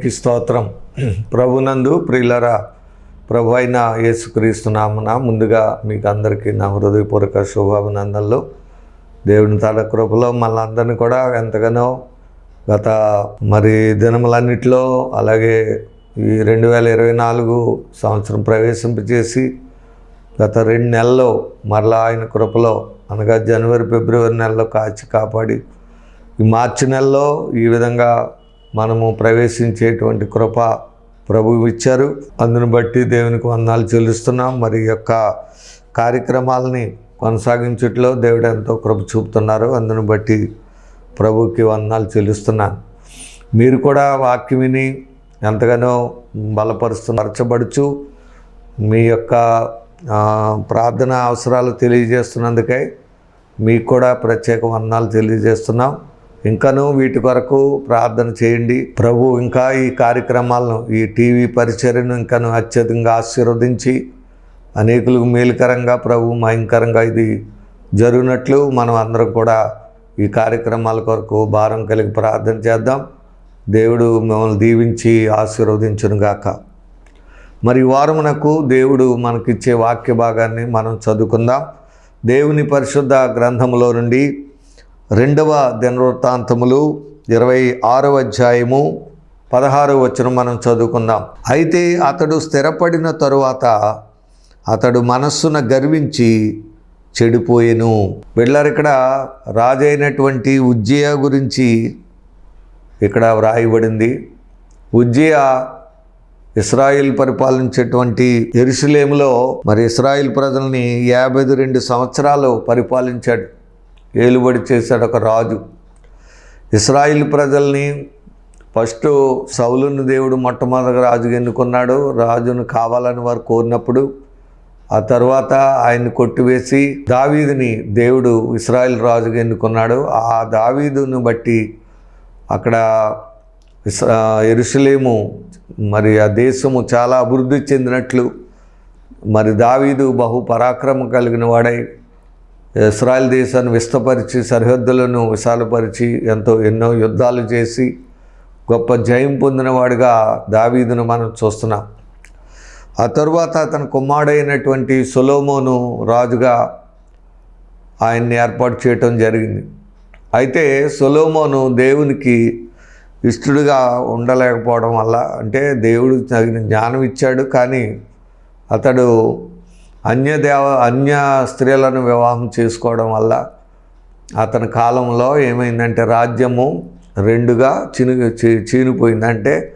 దేవునికి స్తోత్రం. ప్రభునందు ప్రియులరా ప్రభు అయిన యేసుక్రీస్తునామన ముందుగా మీకు అందరికీ నా హృదయపూర్వక శుభాభినందనలు. దేవుని తల కృపలో మనందరినీ కూడా ఎంతగానో గత మరి దినములన్నిటిలో అలాగే ఈ రెండు వేల ఇరవై నాలుగు సంవత్సరం ప్రవేశింపజేసి గత రెండు నెలల్లో మరలా ఆయన కృపలో అనగా జనవరి ఫిబ్రవరి నెలలో కాచి కాపాడి ఈ మార్చి నెలలో ఈ విధంగా మనము ప్రవేశించేటువంటి కృప ప్రభువు ఇచ్చారు. అందును బట్టి దేవునికి వందాలు చెల్లిస్తున్నాం. మరి యొక్క కార్యక్రమాలని కొనసాగించుట్లో దేవుడు ఎంతో కృప చూపుతున్నారు. అందును బట్టి ప్రభుకి వందనాలు చెల్లిస్తున్నాను. మీరు కూడా వాక్యం విని ఎంతగానో బలపరుస్తు పరచబడుచు మీ యొక్క ప్రార్థన అవసరాలు తెలియజేస్తున్నందుకై మీకు కూడా ప్రత్యేక వందనాలు తెలియజేస్తున్నాం. ఇంకనూ వీటి కొరకు ప్రార్థన చేయండి. ప్రభు ఇంకా ఈ కార్యక్రమాలను ఈ టీవీ పరిచర్యను ఇంకను అత్యధికంగా ఆశీర్వదించి అనేకులకు మేలుకరంగా ప్రభు మయంకరంగా ఇది జరిగినట్లు మనం అందరం కూడా ఈ కార్యక్రమాల కొరకు భారం కలిగి ప్రార్థన చేద్దాం. దేవుడు మిమ్మల్ని దీవించి ఆశీర్వదించునుగాక. మరి వారమునకు దేవుడు మనకిచ్చే వాక్య భాగాన్ని మనం చదువుకుందాం. దేవుని పరిశుద్ధ గ్రంథములో నుండి రెండవ దినవృత్తాంతములు ఇరవై ఆరవ అధ్యాయము పదహారవ వచ్చిన మనం చదువుకుందాం. అయితే అతడు స్థిరపడిన తరువాత అతడు మనస్సున గర్వించి చెడిపోయెను. బిళ్ళర్ ఇక్కడ రాజైనటువంటి ఉజ్జయ గురించి ఇక్కడ వ్రాయబడింది. ఉజ్జయ ఇస్రాయిల్ పరిపాలించేటువంటి ఎరుసలేములో మరి ఇస్రాయిల్ ప్రజల్ని యాభై రెండు సంవత్సరాలు పరిపాలించాడు. ఏలుబడి చేశాడు ఒక రాజు. ఇస్రాయిల్ ప్రజల్ని ఫస్ట్ సౌలుని దేవుడు మొట్టమొదటి రాజుగా ఎన్నుకున్నాడు. రాజును కావాలని వారు కోరినప్పుడు ఆ తర్వాత ఆయన్ని కొట్టివేసి దావీదుని దేవుడు ఇస్రాయిల్ రాజుగా ఎన్నుకున్నాడు. ఆ దావీదును బట్టి అక్కడ ఎరుసలేము మరి ఆ దేశము చాలా అభివృద్ధి చెందినట్లు మరి దావీదు బహు పరాక్రమం కలిగిన వాడై ఇస్రాయల్ దేశాన్ని విస్తపరిచి సరిహద్దులను విశాలపరిచి ఎంతో ఎన్నో యుద్ధాలు చేసి గొప్ప జయం పొందినవాడిగా దావీదును మనం చూస్తున్నాం. ఆ తరువాత అతని కుమారుడైనటువంటి సొలోమోను రాజుగా ఆయన్ని ఏర్పాటు చేయటం జరిగింది. అయితే సొలోమోను దేవునికి ఇష్టడుగా ఉండలేకపోవడం వల్ల అంటే దేవుడు తగిన జ్ఞానం ఇచ్చాడు కానీ అతడు అన్యదేవ అన్య స్త్రీలను వివాహం చేసుకోవడం వల్ల అతని కాలంలో ఏమైందంటే రాజ్యము రెండుగా చిను చీనిపోయిందంటే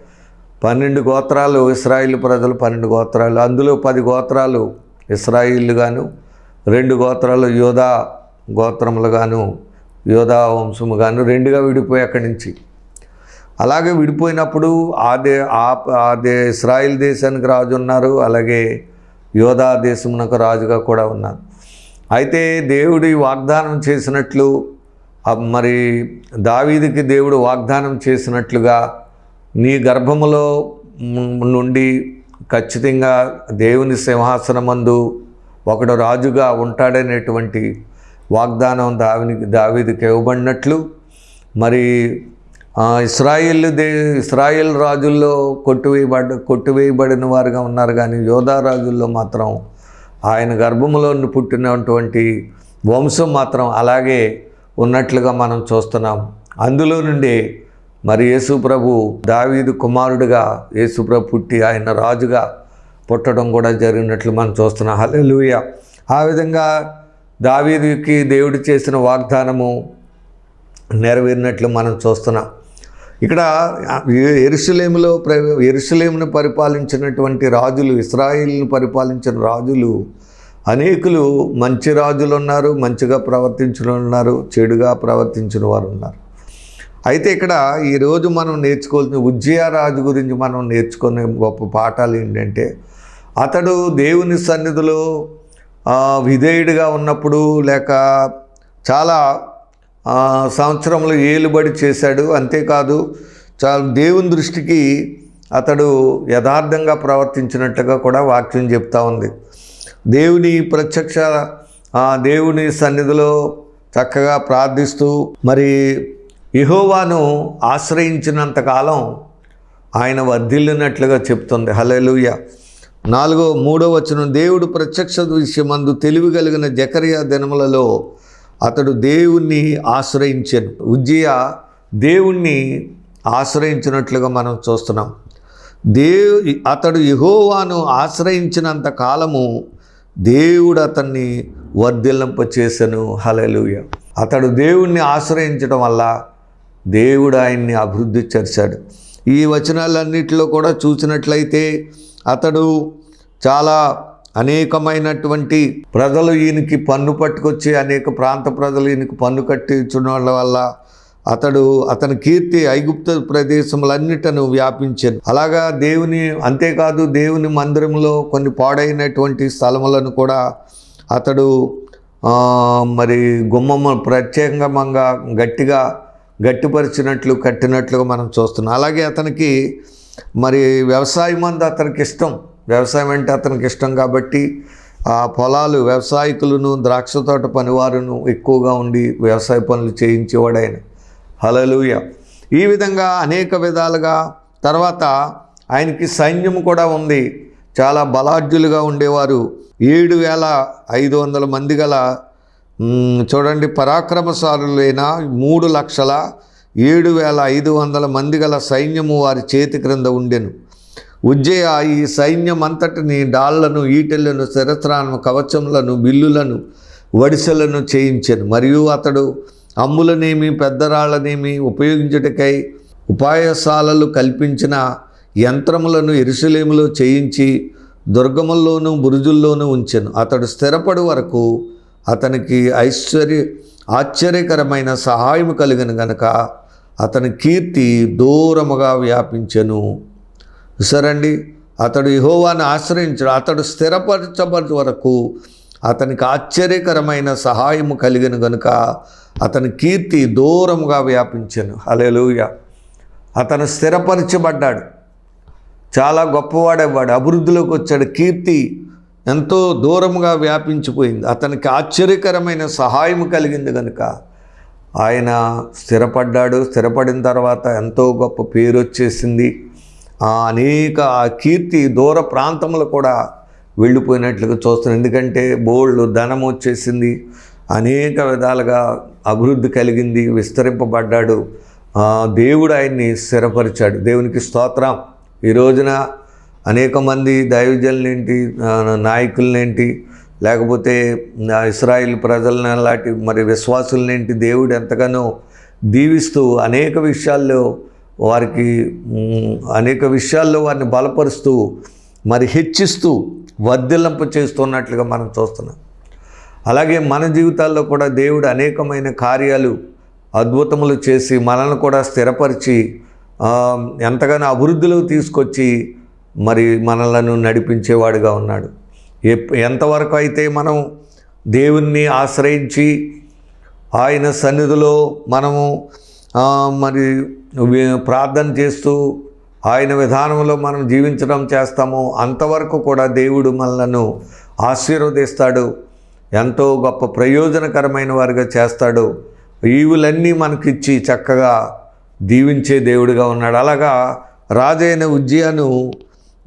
పన్నెండు గోత్రాలు ఇస్రాయిల్ ప్రజలు పన్నెండు గోత్రాలు అందులో పది గోత్రాలు ఇస్రాయిల్ గాను రెండు గోత్రాలు యోధా గోత్రములు గాను యోధా వంశము గాను రెండుగా విడిపోయి అక్కడి నుంచి. అలాగే విడిపోయినప్పుడు ఆ దే ఆ దే ఇస్రాయిల్ దేశానికి రాజు ఉన్నారు. అలాగే యోధా దేశమునకు రాజుగా కూడా ఉన్నాను అయితే దేవుడి వాగ్దానం చేసినట్లు మరి దావీదికి దేవుడు వాగ్దానం చేసినట్లుగా నీ గర్భములో నుండి ఖచ్చితంగా దేవుని సింహాసనమందు ఒకడు రాజుగా ఉంటాడనేటువంటి వాగ్దానం దావినికి దావీదికి ఇవ్వబడినట్లు మరి ఇస్రాయిల్ దే ఇస్రాయిల్ రాజుల్లో కొట్టువేయబడ్డ కొట్టువేయబడిన వారుగా ఉన్నారు కానీ యోధా రాజుల్లో మాత్రం ఆయన గర్భంలో పుట్టినటువంటి వంశం మాత్రం అలాగే ఉన్నట్లుగా మనం చూస్తున్నాం. అందులో నుండి మరి యేసుప్రభు దావీదు కుమారుడుగా యేసుప్రభు పుట్టి ఆయన రాజుగా పుట్టడం కూడా జరిగినట్లు మనం చూస్తున్నాం. హలెలుయ ఆ విధంగా దావీదుకి దేవుడు చేసిన వాగ్దానము నెరవేరినట్లు మనం చూస్తున్నాం. ఇక్కడ ఎరుసలేములో ప్ర ఎరుసలేమును పరిపాలించినటువంటి రాజులు ఇస్రాయిల్ను పరిపాలించిన రాజులు అనేకులు మంచి రాజులు ఉన్నారు మంచిగా ప్రవర్తించిన ఉన్నారు చెడుగా ప్రవర్తించిన వారు ఉన్నారు. అయితే ఇక్కడ ఈరోజు మనం నేర్చుకోవాల్సిన ఉజ్జయ రాజు గురించి మనం నేర్చుకునే గొప్ప పాఠాలు ఏంటంటే అతడు దేవుని సన్నిధిలో విధేయుడిగా ఉన్నప్పుడు లేక చాలా సంవత్సరంలో ఏలుబడి చేశాడు. అంతేకాదు చాలా దేవుని దృష్టికి అతడు యథార్థంగా ప్రవర్తించినట్టుగా కూడా వాక్యం చెప్తా ఉంది. దేవుని ప్రత్యక్ష దేవుని సన్నిధిలో చక్కగా ప్రార్థిస్తూ మరి ఇహోవాను ఆశ్రయించినంతకాలం ఆయన వర్ధిల్లినట్లుగా చెప్తుంది. హలెలుయ నాలుగో మూడో వచనం దేవుడు ప్రత్యక్ష విషయమందు తెలివి కలిగిన జకరియా దినములలో అతడు దేవుణ్ణి ఆశ్రయించాను. ఉజ్జయ దేవుణ్ణి ఆశ్రయించినట్లుగా మనం చూస్తున్నాం. దేవు అతడు యహోవాను ఆశ్రయించినంత కాలము దేవుడు అతన్ని వర్ధిల్లింప చేశాను హలలుయ అతడు దేవుణ్ణి ఆశ్రయించడం వల్ల దేవుడు ఆయన్ని అభివృద్ధి చేశాడు. ఈ వచనాలన్నిటిలో కూడా చూసినట్లయితే అతడు చాలా అనేకమైనటువంటి ప్రజలు ఈయనకి పన్ను పట్టుకొచ్చి అనేక ప్రాంత ప్రజలు ఈయనకి పన్ను కట్టించడం వల్ల అతడు అతని కీర్తి ఐగుప్త ప్రదేశములన్నిటను వ్యాపించాను. అలాగా దేవుని అంతేకాదు దేవుని మందిరంలో కొన్ని పాడైనటువంటి స్థలములను కూడా అతడు మరి గుమ్మము ప్రత్యేకంగా గట్టిగా గట్టిపరిచినట్లు కట్టినట్లుగా మనం చూస్తున్నాం. అలాగే అతనికి మరి వ్యవసాయం అందు అతనికి ఇష్టం. వ్యవసాయం అంటే అతనికి ఇష్టం కాబట్టి ఆ పొలాలు వ్యవసాయకులను ద్రాక్ష తోట పనివారును ఎక్కువగా ఉండి వ్యవసాయ పనులు చేయించేవాడు ఆయన. హలలుయ ఈ విధంగా అనేక విధాలుగా తర్వాత ఆయనకి సైన్యం కూడా ఉంది. చాలా బలాఢ్యులుగా ఉండేవారు. ఏడు వేల ఐదు వందల మంది గల చూడండి పరాక్రమశాలులైన మూడు లక్షల ఏడు వేల ఐదు వందల మంది గల సైన్యము వారి చేతి క్రింద ఉండెను. ఉజ్జయ ఈ సైన్యం అంతటిని డాళ్ళను ఈటెలను శరస్త్రాలను కవచములను బిల్లులను వడిసెలను చేయించాను. మరియు అతడు అమ్ములనేమి పెద్దరాళ్ళనేమి ఉపయోగించుటకై ఉపాయశాలలు కల్పించిన యంత్రములను ఎరుసలేములో చేయించి దుర్గముల్లోనూ బురుజుల్లోనూ ఉంచాను. అతడు స్థిరపడు వరకు అతనికి ఐశ్వర్య ఆశ్చర్యకరమైన సహాయం కలిగిన గనక అతని కీర్తి దూరముగా వ్యాపించెను. సరండి. అతడు యెహోవాను ఆశ్రయించడు అతడు స్థిరపరచబడి వరకు అతనికి ఆశ్చర్యకరమైన సహాయము కలిగిన గనుక అతని కీర్తి దూరముగా వ్యాపించెను. అలెలుయ అతను స్థిరపరచబడ్డాడు. చాలా గొప్పవాడేవాడు అభివృద్ధిలోకి వచ్చాడు. కీర్తి ఎంతో దూరంగా వ్యాపించిపోయింది. అతనికి ఆశ్చర్యకరమైన సహాయం కలిగింది కనుక ఆయన స్థిరపడ్డాడు. స్థిరపడిన తర్వాత ఎంతో గొప్ప పేరు వచ్చేసింది. ఆ అనేక ఆ కీర్తి దూర ప్రాంతంలో కూడా వెళ్ళిపోయినట్లుగా చూస్తున్నాం ఎందుకంటే బోళ్ళు ధనం వచ్చేసింది. అనేక విధాలుగా అభివృద్ధి కలిగింది విస్తరింపబడ్డాడు. దేవుడు ఆయన్ని స్థిరపరిచాడు. దేవునికి స్తోత్రం. ఈ రోజున అనేక మంది దైవజనులేంటి నాయకులనేంటి లేకపోతే ఇస్రాయిల్ ప్రజలని లాంటి మరి విశ్వాసులనేంటి దేవుడు ఎంతగానో దీవిస్తూ అనేక విషయాల్లో వారికి అనేక విషయాల్లో వారిని బలపరుస్తూ మరి హెచ్చిస్తూ వర్ధిల్లంపు చేస్తున్నట్లుగా మనం చూస్తున్నాం. అలాగే మన జీవితాల్లో కూడా దేవుడు అనేకమైన కార్యాలు అద్భుతములు చేసి మనల్ని కూడా స్థిరపరిచి ఎంతగానో అభివృద్ధిలో తీసుకొచ్చి మరి మనలను నడిపించేవాడుగా ఉన్నాడు. ఎంతవరకు అయితే మనం దేవుణ్ణి ఆశ్రయించి ఆయన సన్నిధిలో మనము మరి ప్రార్థన చేస్తూ ఆయన విధానంలో మనం జీవించడం చేస్తామో అంతవరకు కూడా దేవుడు మనలను ఆశీర్వదిస్తాడు. ఎంతో గొప్ప ప్రయోజనకరమైన వారిగా చేస్తాడు. ఈవులన్నీ మనకిచ్చి చక్కగా దీవించే దేవుడిగా ఉన్నాడు. అలాగా రాజైన ఉజ్జయను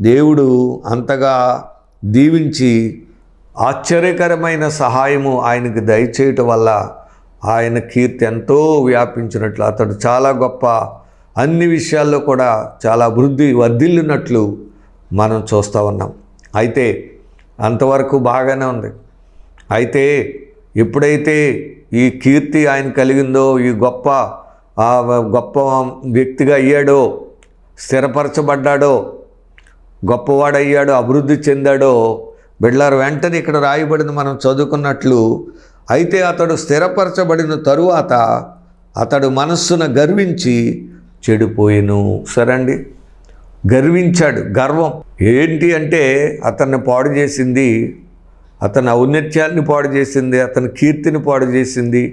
దేవుడు అంతగా దీవించి ఆశ్చర్యకరమైన సహాయము ఆయనకు దయచేయటం వల్ల ఆయన కీర్తి ఎంతో వ్యాపించినట్లు అతడు చాలా గొప్ప అన్ని విషయాల్లో కూడా చాలా అభివృద్ధి వర్ధిల్లినట్లు మనం చూస్తూ ఉన్నాం. అయితే అంతవరకు బాగానే ఉంది. అయితే ఎప్పుడైతే ఈ కీర్తి ఆయన కలిగిందో ఈ గొప్ప గొప్ప వ్యక్తిగా అయ్యాడో స్థిరపరచబడ్డాడో గొప్పవాడయ్యాడో అభివృద్ధి చెందాడో బిడ్లారు వెంటనే ఇక్కడ రాయబడింది మనం చదువుకున్నట్లు అయితే అతడు స్థిరపరచబడిన తరువాత అతడు మనస్సున గర్వించి చెడిపోయిను. సరండి. గర్వించాడు. గర్వం. ఏంటి అంటే అతన్ని పాడు చేసింది అతని ఔన్నత్యాన్ని పాడు చేసింది అతని కీర్తిని పాడు చేసింది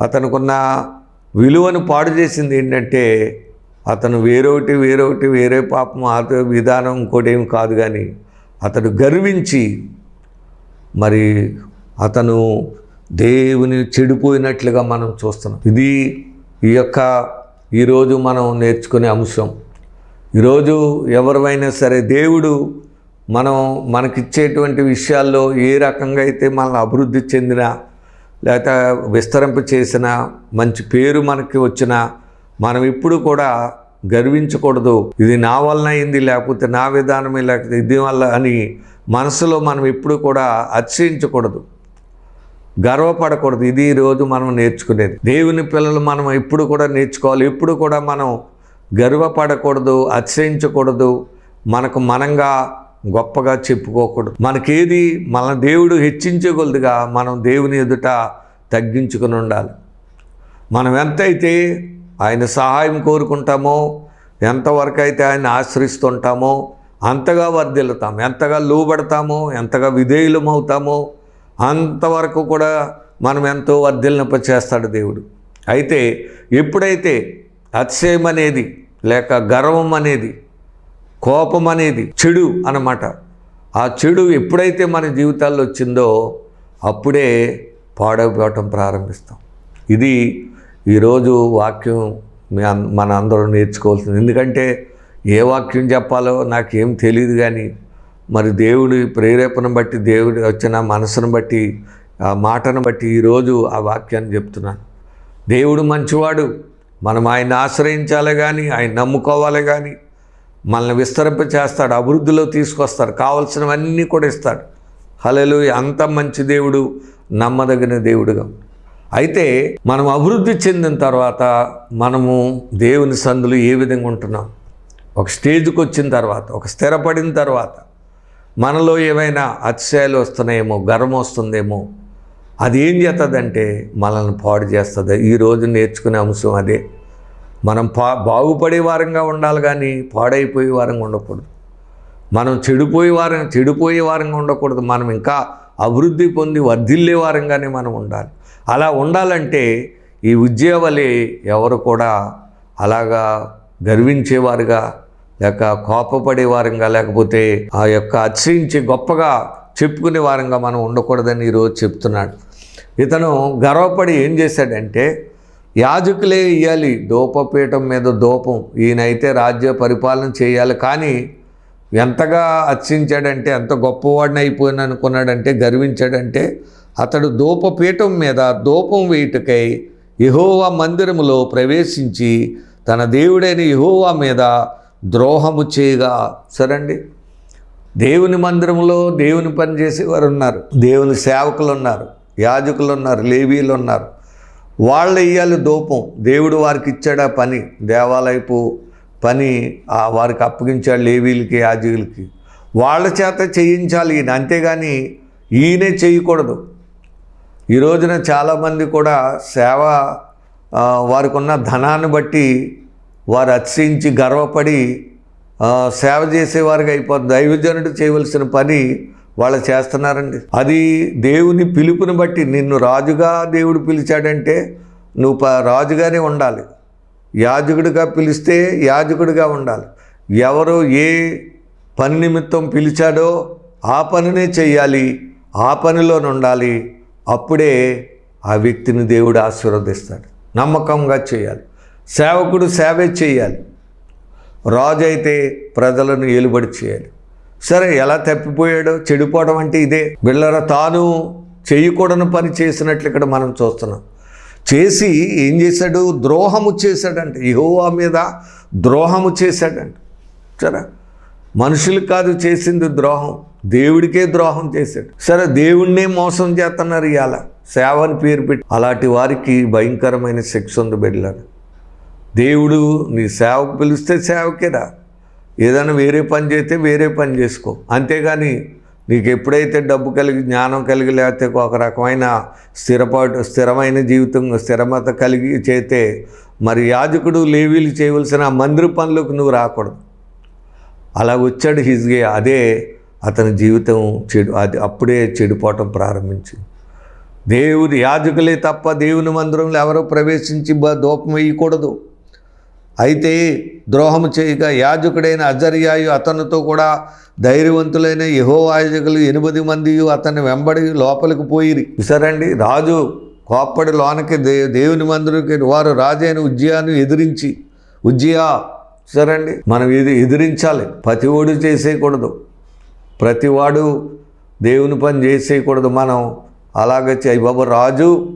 అతనుకున్న విలువను పాడు చేసింది ఏంటంటే అతను వేరొకటి వేరొకటి వేరే పాపం అత విధానం ఇంకోటేం కాదు కానీ అతడు గర్వించి మరి అతను దేవుని చెడిపోయినట్లుగా మనం చూస్తున్నాం. ఇది ఈ యొక్క ఈరోజు మనం నేర్చుకునే అంశం. ఈరోజు ఎవరివైనా సరే దేవుడు మనం మనకిచ్చేటువంటి విషయాల్లో ఏ రకంగా అయితే మనల్ని అభివృద్ధి చెందిన లేకపోతే విస్తరింప చేసిన మంచి పేరు మనకి వచ్చిన మనం ఇప్పుడు కూడా గర్వించకూడదు. ఇది నా వలన అయింది లేకపోతే నా విధానమే లేకపోతే ఇది వల్ల అని మనసులో మనం ఎప్పుడు కూడా అతిశయించకూడదు. గర్వపడకూడదు. ఇది ఈరోజు మనం నేర్చుకునేది. దేవుని పిల్లలు మనం ఎప్పుడు కూడా నేర్చుకోవాలి. ఎప్పుడు కూడా మనం గర్వపడకూడదు అతిశయించకూడదు మనకు మనంగా గొప్పగా చెప్పుకోకూడదు. మనకేది మన దేవుడు హెచ్చించగలదుగా మనం దేవుని ఎదుట తగ్గించుకుని ఉండాలి. మనం ఎంతైతే ఆయన సహాయం కోరుకుంటామో ఎంతవరకు అయితే ఆయన ఆశ్రయిస్తుంటామో అంతగా వర్ధిల్లుతాం. ఎంతగా లోబడతామో ఎంతగా విధేయులమవుతామో అంతవరకు కూడా మనం ఎంతో వర్ధిల్లింప చేస్తాడు దేవుడు. అయితే ఎప్పుడైతే అతిశయం అనేది లేక గర్వం అనేది కోపం అనేది చెడు అన్నమాట ఆ చెడు ఎప్పుడైతే మన జీవితాల్లో వచ్చిందో అప్పుడే పాడైపోవటం ప్రారంభిస్తాం. ఇది ఈరోజు వాక్యం మన అందరూ నేర్చుకోవాల్సింది. ఎందుకంటే ఏ వాక్యం చెప్పాలో నాకేం తెలియదు కానీ మరి దేవుడి ప్రేరేపణ బట్టి దేవుడి వచ్చిన మనసును బట్టి ఆ మాటను బట్టి ఈరోజు ఆ వాక్యాన్ని చెప్తున్నాను. దేవుడు మంచివాడు. మనం ఆయన ఆశ్రయించాలి కానీ ఆయన నమ్ముకోవాలి కానీ మనల్ని విస్తరింప చేస్తాడు అభివృద్ధిలో తీసుకొస్తాడు కావలసినవన్నీ కూడా ఇస్తాడు. హలలు అంత మంచి దేవుడు నమ్మదగిన దేవుడుగా. అయితే మనం అభివృద్ధి చెందిన తర్వాత మనము దేవుని సందులు ఏ విధంగా ఉంటున్నాం? ఒక స్టేజ్కి వచ్చిన తర్వాత ఒక స్థిరపడిన తర్వాత మనలో ఏమైనా అతిశయాలు వస్తున్నాయేమో గర్వం వస్తుందేమో అది ఏం చేస్తుందంటే మనల్ని పాడు చేస్తుంది. ఈరోజు నేర్చుకునే అంశం అదే. మనం పా బాగుపడే వారంగా ఉండాలి కానీ పాడైపోయే వారంగా ఉండకూడదు. మనం చెడిపోయే వారం చెడిపోయే వారంగా ఉండకూడదు. మనం ఇంకా అభివృద్ధి పొంది వర్ధిల్లే వారంగానే మనం ఉండాలి. అలా ఉండాలంటే ఈ ఉద్యోగలే ఎవరు కూడా అలాగా గర్వించేవారుగా లేక కోపపడే వారంగా లేకపోతే ఆ యొక్క అతిశయించి గొప్పగా చెప్పుకునే వారంగా మనం ఉండకూడదని ఈరోజు చెప్తున్నాడు. ఇతను గర్వపడి ఏం చేశాడంటే యాజకులే ఇయ్యాలి దూపపీఠం మీద దూపం ఈయనైతే రాజ్య పరిపాలన చేయాలి. కానీ ఎంతగా అర్చించాడంటే ఎంత గొప్పవాడిని అయిపోయిన అనుకున్నాడంటే గర్వించాడంటే అతడు దూపపీఠం మీద దూపం వేయుటకై యహోవా మందిరములో ప్రవేశించి తన దేవుడైన యహోవా మీద ద్రోహము చేయగా సరండి. దేవుని మందిరంలో దేవుని పని చేసేవారు ఉన్నారు దేవుని సేవకులు ఉన్నారు యాజకులు ఉన్నారు లేవీలు ఉన్నారు వాళ్ళు ఇయ్యాలి దూపం. దేవుడు వారికి ఇచ్చాడు ఆ పని. దేవాలయపు పని ఆ వారికి అప్పగించాడు లేవీలకి యాజకులకి. వాళ్ళ చేత చేయించాలి ఈయన. అంతేగాని ఈయనే చేయకూడదు. ఈ రోజున చాలామంది కూడా సేవ వారికి ఉన్న ధనాన్ని బట్టి వారు అతిశయించి గర్వపడి సేవ చేసేవారికి అయిపోతుంది. దైవజనుడు చేయవలసిన పని వాళ్ళు చేస్తున్నారండి. అది దేవుని పిలుపుని బట్టి నిన్ను రాజుగా దేవుడు పిలిచాడంటే నువ్వు ప- రాజుగానే ఉండాలి. యాజకుడిగా పిలిస్తే యాజకుడిగా ఉండాలి. ఎవరు ఏ పని నిమిత్తం పిలిచాడో ఆ పనినే చెయ్యాలి. ఆ పనిలో ఉండాలి. అప్పుడే ఆ వ్యక్తిని దేవుడు ఆశీర్వదిస్తాడు. నమ్మకంగా చేయాలి. సేవకుడు సేవే చేయాలి. రాజు అయితే ప్రజలను ఏలుబడి చేయాలి. సరే ఎలా తప్పిపోయాడో? చెడిపోవడం అంటే ఇదే. బిళ్ళర తాను చేయకూడని పని చేసినట్లు ఇక్కడ మనం చూస్తున్నాం. చేసి ఏం చేశాడు? ద్రోహము చేశాడంట. యహోవా మీద ద్రోహము చేశాడంట. సరే మనుషులకు కాదు చేసింది ద్రోహం. దేవుడికే ద్రోహం చేశాడు. సరే దేవుణ్ణే మోసం చేస్తున్నారు ఇవాళ. సేవని పేరు పెట్టి. అలాంటి వారికి భయంకరమైన శిక్ష ఉంది బిడ్డలను దేవుడు నీ సేవకు పిలిస్తే సేవకేరా. ఏదైనా వేరే పని చేస్తే వేరే పని చేసుకో. అంతేగాని నీకు ఎప్పుడైతే డబ్బు కలిగి జ్ఞానం కలిగి లేకపోతే ఒక రకమైన స్థిరపాటు స్థిరమైన జీవితం స్థిరమత కలిగి చేస్తే మరి యాజకుడు లేవీలు చేయవలసిన మందిర పనులకు నువ్వు రాకూడదు. అలా వచ్చాడు హిజ్గే అదే అతని జీవితం చెడు అది అప్పుడే చెడిపోవటం ప్రారంభించింది. దేవుడి యాజకులే తప్ప దేవుని మందిరంలో ఎవరో ప్రవేశించి బ- ధూపం వేయకూడదు. అయితే ద్రోహము చేయగా యాజకుడైన అజర్యాయు అతనితో కూడా ధైర్యవంతులైన యహో యాజకులు ఎనిమిది మంది అతన్ని వెంబడి లోపలికి పోయిరి. సరండి రాజు కోప్పడి లోనకి దే దేవుని మందిరికి వారు రాజైన ఉజ్జయాను ఎదిరించి ఉజ్జయా సరండి మనం ఇది ఎదిరించాలి. ప్రతివాడు చేసేయకూడదు. ప్రతివాడు దేవుని పని చేసేయకూడదు. మనం అలాగే చేయి. బాబు రాజు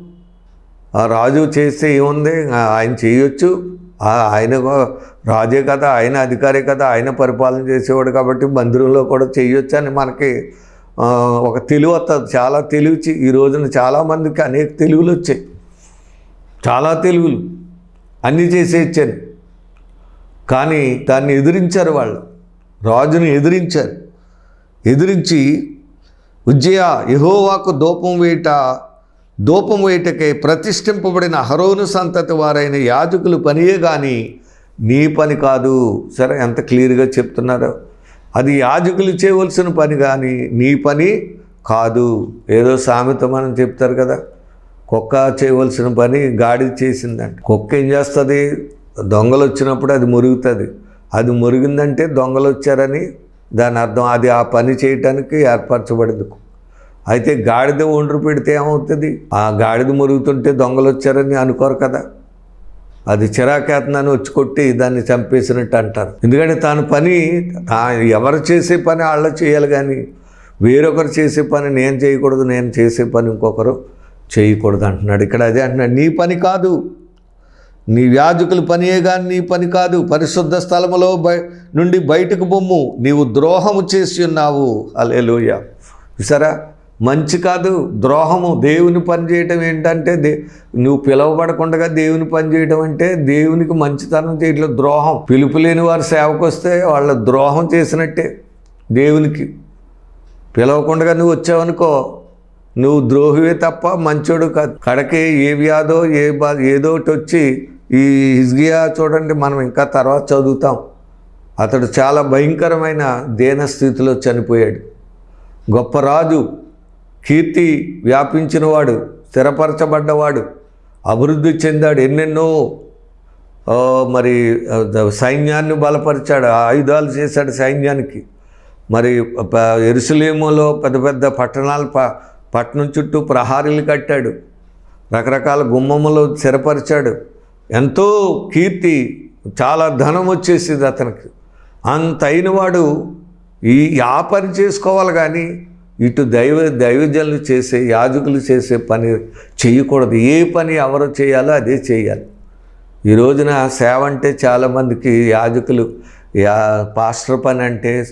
ఆ రాజు చేస్తే ఏముంది? ఆయన చేయొచ్చు. ఆయన రాజే కదా ఆయన అధికారి కదా ఆయన పరిపాలన చేసేవాడు కాబట్టి మందిరంలో కూడా చేయొచ్చు అని మనకి ఒక తెలివి వస్తుంది చాలా తెలివి ఈ రోజున చాలామందికి అనేక తెలుగులు వచ్చాయి. చాలా తెలుగులు అన్నీ చేసేయచ్చాను. కానీ దాన్ని ఎదిరించారు వాళ్ళు. రాజుని ఎదిరించారు. ఎదిరించి విజయ యహోవాకు దూపం వేయట దూపం వేయటకే ప్రతిష్ఠింపబడిన హరోను సంతతి వారైన యాజకులు పనియే కానీ నీ పని కాదు. సరే ఎంత క్లియర్గా చెప్తున్నారో? అది యాజకులు చేయవలసిన పని కానీ నీ పని కాదు. ఏదో సామెత మనం చెప్తారు కదా. కుక్క చేయవలసిన పని గాడి చేసిందంట. కుక్క ఏం చేస్తుంది? దొంగలు వచ్చినప్పుడు అది మురుగుతుంది. అది మురిగిందంటే దొంగలు వచ్చారని దాని అర్థం. అది ఆ పని చేయటానికి ఏర్పరచబడింది. అయితే గాడిద ఒండ్రు పెడితే ఏమవుతుంది? ఆ గాడిద మురుగుతుంటే దొంగలు వచ్చారని అనుకోరు కదా. అది చిరాకేతనాన్ని వచ్చి కొట్టి దాన్ని చంపేసినట్టు అంటారు. ఎందుకంటే తాను పని ఎవరు చేసే పని వాళ్ళు చేయాలి కానీ వేరొకరు చేసే పని నేను చేయకూడదు నేను చేసే పని ఇంకొకరు చేయకూడదు అంటున్నాడు. ఇక్కడ అదే అంటున్నాడు నీ పని కాదు. నీ యాజకుల పనియే కానీ నీ పని కాదు. పరిశుద్ధ స్థలములో బయ నుండి బయటకు బొమ్ము. నీవు ద్రోహము చేసి ఉన్నావు. అలే లోయ చూసారా? మంచి కాదు ద్రోహము. దేవుని పని చేయటం ఏంటంటే దే నువ్వు పిలవబడకుండా దేవుని పని చేయటం అంటే దేవునికి మంచితనం చేయట్లేదు ద్రోహం. పిలుపు లేని వారు సేవకు వస్తే వాళ్ళ ద్రోహం చేసినట్టే దేవునికి. పిలవకుండా నువ్వు వచ్చావనుకో నువ్వు ద్రోహివే తప్ప మంచోడు కడకే ఏ వ్యాధో ఏ బా ఏదో ఒకటి వచ్చి ఈ హిజ్గియా చూడండి మనం ఇంకా తర్వాత చదువుతాం. అతడు చాలా భయంకరమైన దేన స్థితిలో చనిపోయాడు. గొప్ప రాజు కీర్తి వ్యాపించినవాడు స్థిరపరచబడ్డవాడు అభివృద్ధి చెందాడు ఎన్నెన్నో మరి సైన్యాన్ని బలపరిచాడు ఆయుధాలు చేశాడు సైన్యానికి. మరి ప- ఎరుసలేములో పెద్ద పెద్ద పట్టణాలు ప పట్టణం చుట్టూ ప్రహారీలు కట్టాడు. రకరకాల గుమ్మములు స్థిరపరిచాడు. ఎంతో కీర్తి చాలా ధనం వచ్చేసింది అతనికి. అంత అయినవాడు ఈ ఆ చేసుకోవాలి కానీ ఇటు దైవ దైవజనులు చేసే యాజకులు చేసే పని చేయకూడదు. ఏ పని ఎవరు చేయాలో అదే చేయాలి. ఈ రోజున సేవ అంటే చాలామందికి యాజకులు యా పాస్టర్ పని అంటే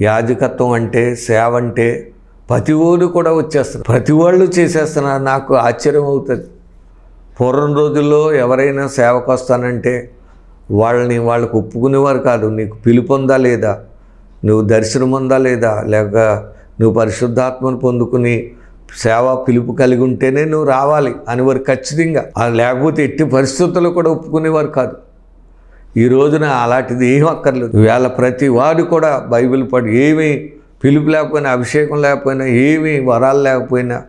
యాజకత్వం అంటే సేవ అంటే ప్రతి ఊరు కూడా వచ్చేస్తున్నారు. ప్రతి వాళ్ళు చేసేస్తున్నారు. నాకు ఆశ్చర్యం అవుతుంది. పూర్వం రోజుల్లో ఎవరైనా సేవకు వస్తానంటే వాళ్ళని వాళ్ళకు ఒప్పుకునేవారు కాదు. నీకు పిలుపు ఉందా లేదా? నువ్వు దర్శనం ఉందా లేదా? లేక నువ్వు పరిశుద్ధాత్మను పొందుకుని సేవ పిలుపు కలిగి ఉంటేనే నువ్వు రావాలి అని వారు ఖచ్చితంగా. అది లేకపోతే ఎట్టి పరిస్థితుల్లో కూడా ఒప్పుకునేవారు కాదు. ఈ రోజున అలాంటిది ఏం అక్కర్లేదు. వేళ ప్రతి వాడు కూడా బైబిల్ పడి ఏమీ పిలుపు లేకపోయినా అభిషేకం లేకపోయినా ఏమీ వరాలు లేకపోయినా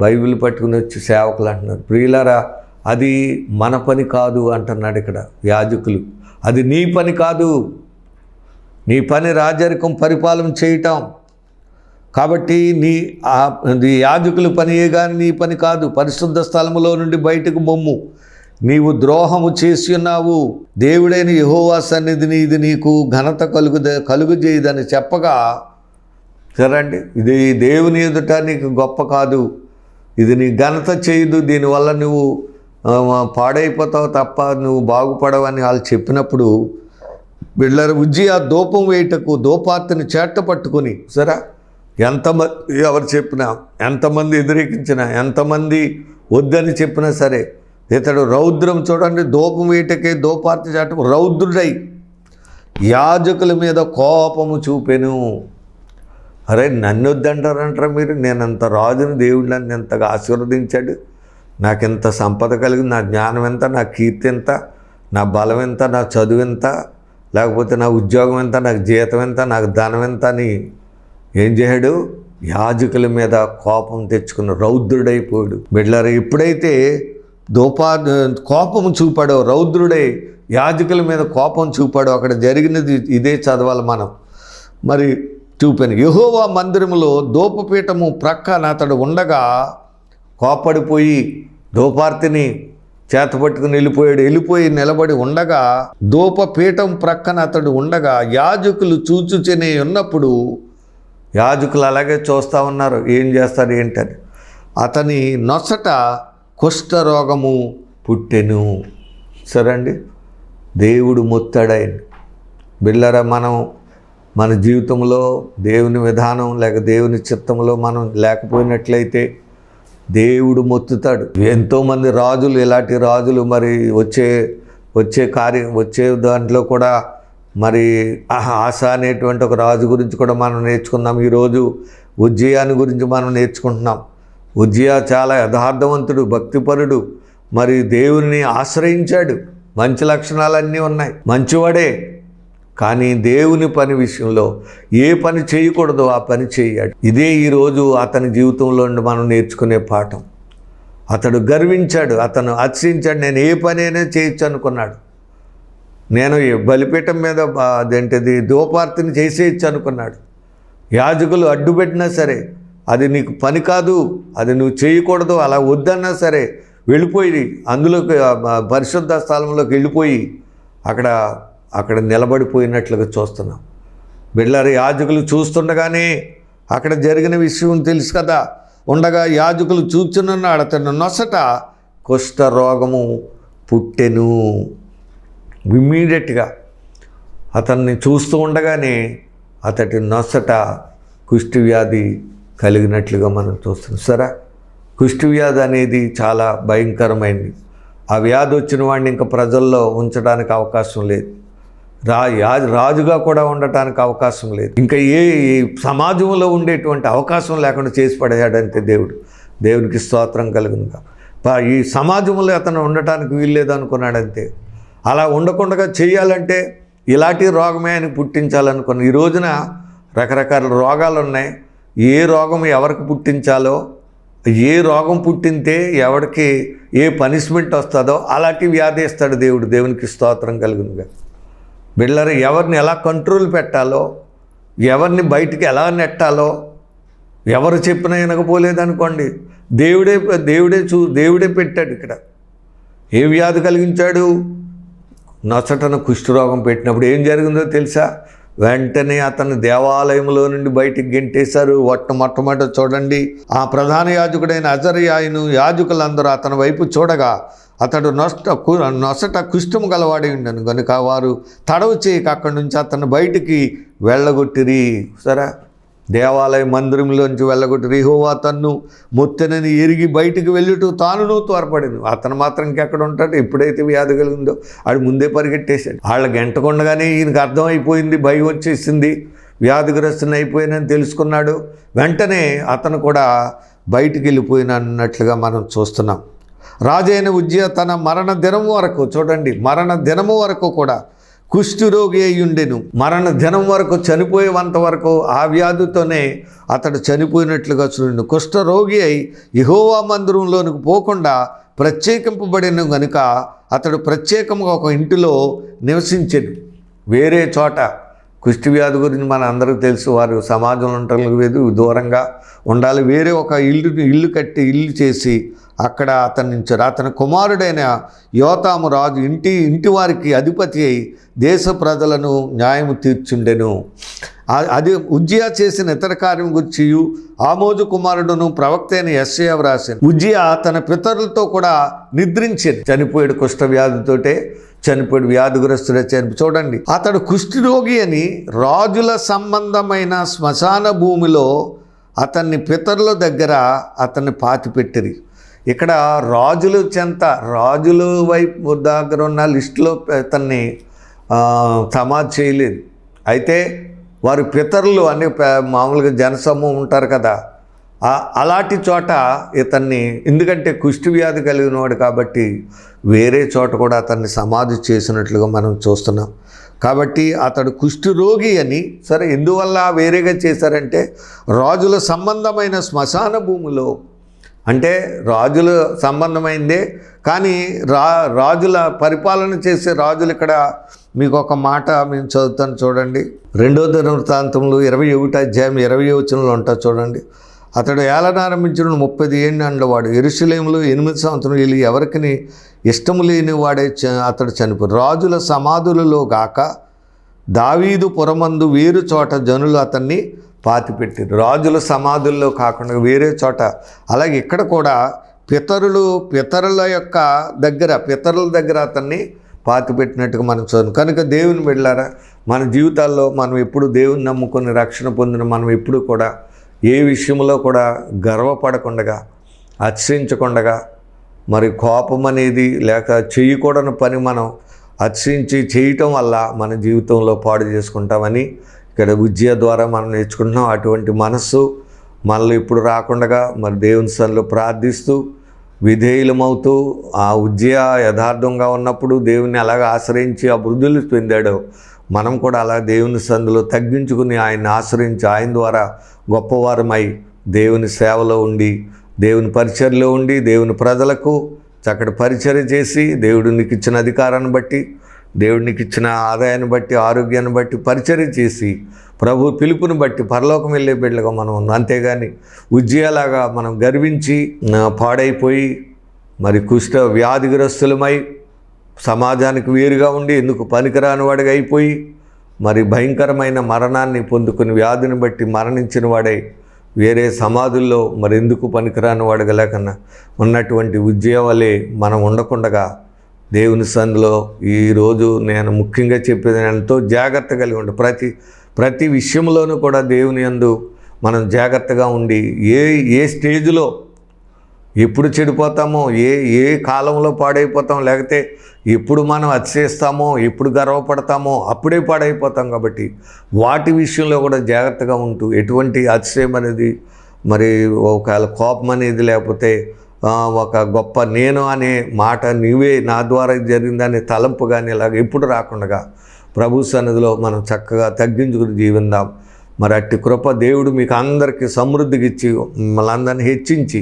బైబిల్ పట్టుకుని వచ్చి సేవకులు అంటున్నారు. ప్రియులారా అది మన పని కాదు అంటున్నాడు ఇక్కడ యాజకులు. అది నీ పని కాదు. నీ పని రాజరికం పరిపాలన చేయటం. కాబట్టి నీ ఆ నీ యాజకుల పనియే కానీ నీ పని కాదు. పరిశుద్ధ స్థలములో నుండి బయటకు బొమ్ము. నీవు ద్రోహము చేసి ఉన్నావు. దేవుడైన యహోవా సన్నిధిని ఇది నీకు ఘనత కలుగు కలుగుజేయదని చెప్పగా సరండి ఇది దేవుని ఎదుట నీకు గొప్ప కాదు. ఇది నీ ఘనత చేయదు. దీనివల్ల నువ్వు పాడైపోతావు తప్ప నువ్వు బాగుపడవని వాళ్ళు చెప్పినప్పుడు వీళ్ళ ఉజ్జి ఆ దూపం వేయటకు దూపార్తిని చేట పట్టుకొని సరే? ఎంతమంది ఎవరు చెప్పినా ఎంతమంది ఎదిరేకించినా ఎంతమంది వద్దని చెప్పినా సరే ఇతడు రౌద్రం చూడండి దోపం వేయటకే దోపార్తి చాటం రౌద్రుడై యాజకుల మీద కోపము చూపెను. అరే నన్ను వద్దంటారంటారా మీరు? నేను అంత రాజుని దేవుడు నన్ను ఎంతగా ఆశీర్వదించాడు? నాకు ఇంత సంపద కలిగింది? నా జ్ఞానం ఎంత? నా కీర్తి ఎంత? నా బలం ఎంత? నా చదువు ఎంత? లేకపోతే నా ఉద్యోగం ఎంత? నాకు జీతం ఎంత? నాకు ధనం ఎంత? అని ఏం చేయడు యాజకుల మీద కోపం తెచ్చుకున్న రౌద్రుడైపోయాడు బిడ్డలారా ఎప్పుడైతే దోపా కోపం చూపాడో రౌద్రుడై యాజకుల మీద కోపం చూపాడో అక్కడ జరిగినది ఇదే చదవాలి మనం. మరి చూపాను. యహోవా మందిరములో దూపపీఠము ప్రక్కన అతడు ఉండగా కోపడిపోయి దోపార్తిని చేతపట్టుకుని వెళ్ళిపోయాడు. వెళ్ళిపోయి నిలబడి ఉండగా దూపపీఠం ప్రక్కన అతడు ఉండగా యాజకులు చూచుచనే ఉన్నప్పుడు యాజకులు అలాగే చూస్తూ ఉన్నారు ఏం చేస్తారు ఏంటని. అతని నొసట కుష్ఠరోగము పుట్టెను. సరే అండి దేవుడు మొత్తాడాయన బిళ్ళరా మనం మన జీవితంలో దేవుని విధానం లేక దేవుని చిత్తంలో మనం లేకపోయినట్లయితే దేవుడు మొత్తుతాడు. ఎంతోమంది రాజులు ఇలాంటి రాజులు మరి వచ్చే వచ్చే కార్యం వచ్చే దాంట్లో కూడా మరి ఆహా, ఆశ అనేటువంటి ఒక రాజు గురించి కూడా మనం నేర్చుకున్నాం ఈరోజు ఉజ్జయాని గురించి మనం నేర్చుకుంటున్నాం. ఉజ్జయ చాలా యథార్థవంతుడు భక్తిపరుడు మరి దేవుని ఆశ్రయించాడు. మంచి లక్షణాలన్నీ ఉన్నాయి. మంచివాడే. కానీ దేవుని పని విషయంలో ఏ పని చేయకూడదో ఆ పని చేయాడు. ఇదే ఈరోజు అతని జీవితంలో మనం నేర్చుకునే పాఠం. అతడు గర్వించాడు అతను హర్షించాడు నేను ఏ పనైనా చేయొచ్చు అనుకున్నాడు. నేను ఈ బలిపీఠం మీద అదేంటిది ధూపార్తిని చేసేయచ్చు అనుకున్నాడు. యాజకులు అడ్డుపెట్టినా సరే అది నీకు పని కాదు అది నువ్వు చేయకూడదు అలా వద్దన్నా సరే వెళ్ళిపోయి అందులోకి పరిశుద్ధ స్థలంలోకి వెళ్ళిపోయి అక్కడ అక్కడ నిలబడిపోయినట్లుగా చూస్తున్నాం. బిళ్ళారి యాజకులు చూస్తుండగానే అక్కడ జరిగిన విషయం తెలుసు కదా. ఉండగా యాజకులు చూచునున్నాడు అతను నొసట కుష్ఠ రోగము పుట్టెను. ఇమ్మీడియట్గా అతన్ని చూస్తూ ఉండగానే అతడి నొసట కుష్టి వ్యాధి కలిగినట్లుగా మనం చూస్తున్నాం. సరే కుష్టి వ్యాధి అనేది చాలా భయంకరమైనది ఆ వ్యాధి వచ్చిన వాడిని ఇంకా ప్రజల్లో ఉంచడానికి అవకాశం లేదు. రా రాజుగా కూడా ఉండటానికి అవకాశం లేదు. ఇంకా ఏ ఈ సమాజంలో ఉండేటువంటి అవకాశం లేకుండా చేసి పడేయాడంటే దేవుడు. దేవునికి స్తోత్రం కలుగునుగా ఈ సమాజంలో అతను ఉండటానికి వీల్లేదు అనుకున్నాడంతే అలా ఉండకుండా చేయాలంటే ఇలాంటి రోగమే ఆయన పుట్టించాలనుకున్న ఈ రోజున రకరకాల రోగాలు ఉన్నాయి. ఏ రోగం ఎవరికి పుట్టించాలో ఏ రోగం పుట్టింతే ఎవరికి ఏ పనిష్మెంట్ వస్తుందో అలాంటి వ్యాధి ఇస్తాడు దేవుడు. దేవునికి స్తోత్రం కలుగునుగా. బిళ్ళరు ఎవరిని ఎలా కంట్రోల్ పెట్టాలో ఎవరిని బయటికి ఎలా నెట్టాలో ఎవరు చెప్పినా వినకపోలేదనుకోండి. దేవుడే దేవుడే చూ దేవుడే పెట్టాడు ఇక్కడ. ఏ వ్యాధి కలిగించాడు? నొసటన కుష్ఠరోగం పెట్టినప్పుడు ఏం జరిగిందో తెలుసా? వెంటనే అతను దేవాలయంలో నుండి బయటికి గెంటేశారు. వట్ట మొట్టమొదట చూడండి ఆ ప్రధాన యాజకుడైన అజర్యాయును యాజకులందరూ అతని వైపు చూడగా అతడు నొష్ట కు- నొసట కుష్ఠము గలవాడి ఉండను. కనుక వారు తడవు చేయక అక్కడి నుంచి అతను బయటికి వెళ్ళగొట్టిరి. సరే దేవాలయ మందిరంలోంచి వెళ్ళగొట్టి రిహోవా తన్ను ముత్తెనని ఎరిగి బయటికి వెళ్ళుటూ తానును త్వరపడింది అతను మాత్రం ఇంకెక్కడ ఉంటాడు? ఎప్పుడైతే వ్యాధి కలిగిందో ఆడు ముందే పరిగెట్టేశాడు. వాళ్ళ గంటకుండగానే ఈయనకి అర్థమైపోయింది భయం వచ్చేసింది. వ్యాధిగ్రస్తుని అయిపోయినని తెలుసుకున్నాడు. వెంటనే అతను కూడా బయటికి వెళ్ళిపోయిన అన్నట్లుగా మనం చూస్తున్నాం. రాజైన ఉజ్జయ తన మరణ దినం వరకు చూడండి మరణ దినము వరకు కూడా కుష్ఠురోగి అయి ఉండెను మరణ దినం వరకు చనిపోయేంత వరకు ఆ వ్యాధితోనే అతడు చనిపోయినట్లుగా చూడండి. కుష్ఠరోగి అయి యహోవా మందిరంలోనికి పోకుండా ప్రత్యేకింపబడిన గనుక అతడు ప్రత్యేకంగా ఒక ఇంటిలో నివసించాడు వేరే చోట కుష్టి వ్యాధి గురించి మన అందరికీ తెలుసు. వారు సమాజంలో ఉంటారు లేదు దూరంగా ఉండాలి. వేరే ఒక ఇల్లు ఇల్లు కట్టి ఇల్లు చేసి అక్కడ అతని నుంచారు అతని కుమారుడైన యోతాము రాజు ఇంటి ఇంటి వారికి అధిపతి అయి దేశ ప్రజలను న్యాయము తీర్చుండెను. అది ఉజ్జియా చేసిన ఇతర కార్యం గురించి ఆమోజు కుమారుడును ప్రవక్త అయిన యశ్య వ్రాసాను. ఉజ్జియా తన పితరులతో కూడా నిద్రించింది చనిపోయాడు కుష్ఠ చనిపోయి వ్యాధిగ్రస్తుడే చనిపో చూడండి. అతడు కుష్ఠరోగి అని రాజుల సంబంధమైన శ్మశాన భూమిలో అతన్ని పితరుల దగ్గర అతన్ని పాతిపెట్టిరి. ఇక్కడ రాజులు చెంత రాజులు వైపు దగ్గర ఉన్న లిస్టులో అతన్ని ఆ, సమాధి చేయలేదు. అయితే వారి పితరులు అని మామూలుగా జనసమూహం ఉంటారు కదా అలాంటి చోట ఇతన్ని ఎందుకంటే కుష్టి వ్యాధి కలిగిన వాడు కాబట్టి వేరే చోట కూడా అతన్ని సమాధి చేసినట్లుగా మనం చూస్తున్నాం. కాబట్టి అతడు కుష్టి రోగి అని సరే ఎందువల్ల వేరేగా చేశారంటే రాజుల సంబంధమైన శ్మశాన భూమిలో అంటే రాజుల సంబంధమైందే కానీ రా రాజుల పరిపాలన చేసే రాజులు ఇక్కడ మీకు ఒక మాట మేము చదువుతాను చూడండి. రెండో దినవృత్తాంతంలో ఇరవై ఒకటి అధ్యాయం ఇరవై వచనంలో ఉంటా చూడండి. అతడు ఏలనారంభించిన ముప్పది ఏళ్ళు అండవాడు ఎరుసలేములో ఎనిమిది సంవత్సరం వెళ్ళి ఎవరికి ఇష్టము లేని వాడే చ- అతడు చనిపోయి రాజుల సమాధులలో గాక దావీదు పురమందు వేరు చోట జనులు అతన్ని పాతిపెట్టారు రాజుల సమాధుల్లో కాకుండా వేరే చోట. అలాగే ఇక్కడ కూడా పితరులు పితరుల యొక్క దగ్గర పితరుల దగ్గర అతన్ని పాతిపెట్టినట్టుగా మనం చూద్దాం కనుక దేవుని వెళ్ళారా మన జీవితాల్లో మనం ఎప్పుడు దేవుని నమ్ముకొని రక్షణ పొందిన మనం ఎప్పుడు కూడా ఏ విషయంలో కూడా గర్వపడకుండగా అతిశయించకుండగా మరి కోపం అనేది లేక చేయకూడని పని మనం అతిశయించి చేయటం వల్ల మన జీవితంలో పాడు చేసుకుంటామని ఇక్కడ విద్య ద్వారా మనం నేర్చుకుంటున్నాం. అటువంటి మనస్సు మనలో ఇప్పుడు రాకుండా మరి దేవుని సన్నిలో ప్రార్థిస్తూ విధేయులమవుతూ ఆ ఉద్య యథార్థంగా ఉన్నప్పుడు దేవుని అలాగ ఆశ్రయించి అభివృద్ధులు పొందాడు మనం కూడా అలా దేవుని సందులో తగ్గించుకుని ఆయన్ని ఆశ్రయించి ఆయన ద్వారా గొప్పవారమై దేవుని సేవలో ఉండి దేవుని పరిచర్లో ఉండి దేవుని ప్రజలకు చక్కటి పరిచర్య చేసి దేవుడు నీకు ఇచ్చిన అధికారాన్ని బట్టి దేవుడికి ఇచ్చిన ఆదాయాన్ని బట్టి ఆరోగ్యాన్ని బట్టి పరిచర్య చేసి ప్రభు పిలుపుని బట్టి పరలోకం వెళ్ళే బిడ్డలుగా మనం ఉన్నాం. అంతేగాని ఉజ్జయలాగా మనం గర్వించి పాడైపోయి మరి కుష్ఠ వ్యాధిగ్రస్తులమై సమాజానికి వేరుగా ఉండి ఎందుకు పనికిరాని వాడిగా అయిపోయి మరి భయంకరమైన మరణాన్ని పొందుకుని వ్యాధిని బట్టి మరణించిన వాడై వేరే సమాధుల్లో మరి ఎందుకు పనికిరాని వాడుగా లేకన్నా ఉన్నటువంటి ఉద్యోగాలే మనం ఉండకుండగా దేవుని సందులో ఈరోజు నేను ముఖ్యంగా చెప్పేది ఎంతో జాగ్రత్త కలిగి ఉండి. ప్రతి ప్రతి విషయంలోనూ కూడా దేవుని యందు మనం జాగ్రత్తగా ఉండి ఏ ఏ స్టేజ్లో ఎప్పుడు చెడిపోతామో ఏ ఏ కాలంలో పాడైపోతాం లేకపోతే ఎప్పుడు మనం అతిశయిస్తామో ఎప్పుడు గర్వపడతామో అప్పుడే పాడైపోతాం కాబట్టి వాటి విషయంలో కూడా జాగ్రత్తగా ఉంటూ ఎటువంటి అతిశయం అనేది మరి ఒకవేళ కోపం అనేది లేకపోతే ఒక గొప్ప నేను అనే మాట నీవే నా ద్వారా జరిగిందని జరిగిందనే తలంపు కానీ ఇలాగ ఎప్పుడు రాకుండా ప్రభు సన్నిధిలో మనం చక్కగా తగ్గించుకుని జీవిందాం. మరి అట్టి కృప దేవుడు మీకు అందరికీ సమృద్ధికి ఇచ్చి మిమ్మల్ని అందరినీ హెచ్చించి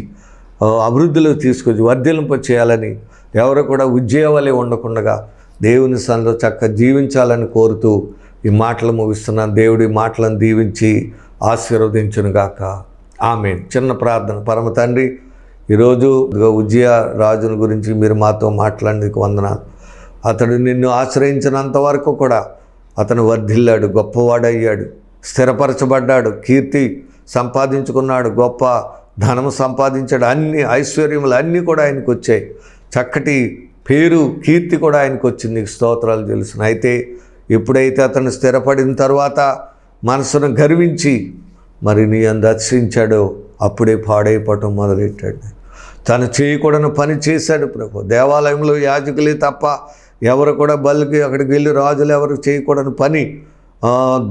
అభివృద్ధిలో తీసుకొచ్చి వర్ధిలింప చేయాలని ఎవరు కూడా ఉద్యోగాలే ఉండకుండా దేవుని సన్నిలో చక్కగా జీవించాలని కోరుతూ ఈ మాటలు ముగిస్తున్నాను. దేవుడి మాటలను దీవించి ఆశీర్వదించునుగాక. ఆమె చిన్న ప్రార్థన. పరమ తండ్రి ఈరోజు ఉజ్జయ రాజుని గురించి మీరు మాతో మాట్లాడేందుకు వందనాలు. అతడు నిన్ను ఆశ్రయించినంత వరకు కూడా అతను వర్ధిల్లాడు గొప్పవాడయ్యాడు స్థిరపరచబడ్డాడు కీర్తి సంపాదించుకున్నాడు గొప్ప ధనము సంపాదించాడు అన్ని ఐశ్వర్యములు అన్నీ కూడా ఆయనకు వచ్చాయి. చక్కటి పేరు కీర్తి కూడా ఆయనకు వచ్చింది. నీకు స్తోత్రాలు తెలుసును. అయితే ఎప్పుడైతే అతను స్థిరపడిన తర్వాత మనసును గర్వించి మరి నీ అందు దర్శించాడో అప్పుడే పాడైపోవటం మొదలెట్టాడు. తను చేయకూడని పని చేశాడు ప్రభు. దేవాలయంలో యాజకులే తప్ప ఎవరు కూడా బలికి అక్కడికి వెళ్ళి రాజులు ఎవరు చేయకూడని పని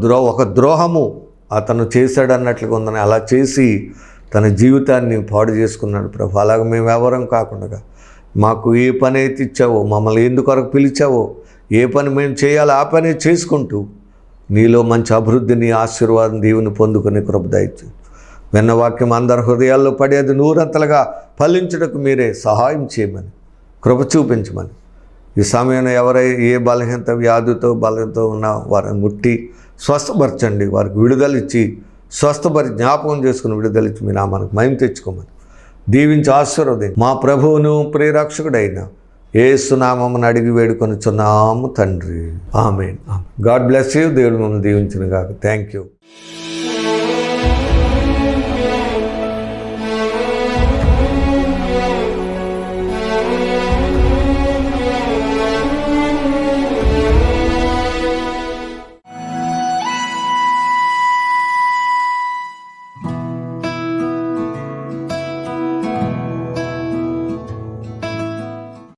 ద్రో ఒక ద్రోహము అతను చేశాడు అన్నట్లుగా ఉందని అలా చేసి తన జీవితాన్ని పాడు చేసుకున్నాడు ప్రభు. అలాగ మేము ఎవరం కాకుండా మాకు ఏ పని అయితే ఇచ్చావో మమ్మల్ని ఎందుకొరకు పిలిచావో ఏ పని మేము చేయాలో ఆ పని చేసుకుంటూ నీలో మంచి అభివృద్ధిని ఆశీర్వాదం దేవుని పొందుకునే కృప విన్న వాక్యం అందరి హృదయాల్లో పడేది నూరంతలుగా ఫలించుటకు మీరే సహాయం చేయమని కృప చూపించమని. ఈ సమయంలో ఎవరై ఏ బలహీనత వ్యాధితో బలంతో ఉన్న వారిని ముట్టి స్వస్థపరచండి. వారికి విడుదల ఇచ్చి స్వస్థపరి జ్ఞాపకం చేసుకుని విడుదల ఇచ్చి మీ నామానికి మహిమ తెచ్చుకోమని. దీవించి ఆశీర్వది మా ప్రభువును ప్రియరక్షకుడైన ఏసునామని అడిగి వేడుకొని చున్నాము తండ్రి ఆమె గాడ్ బ్లెస్ యూ. దేవుడు మమ్మల్ని దీవించిన కాక థ్యాంక్ యూ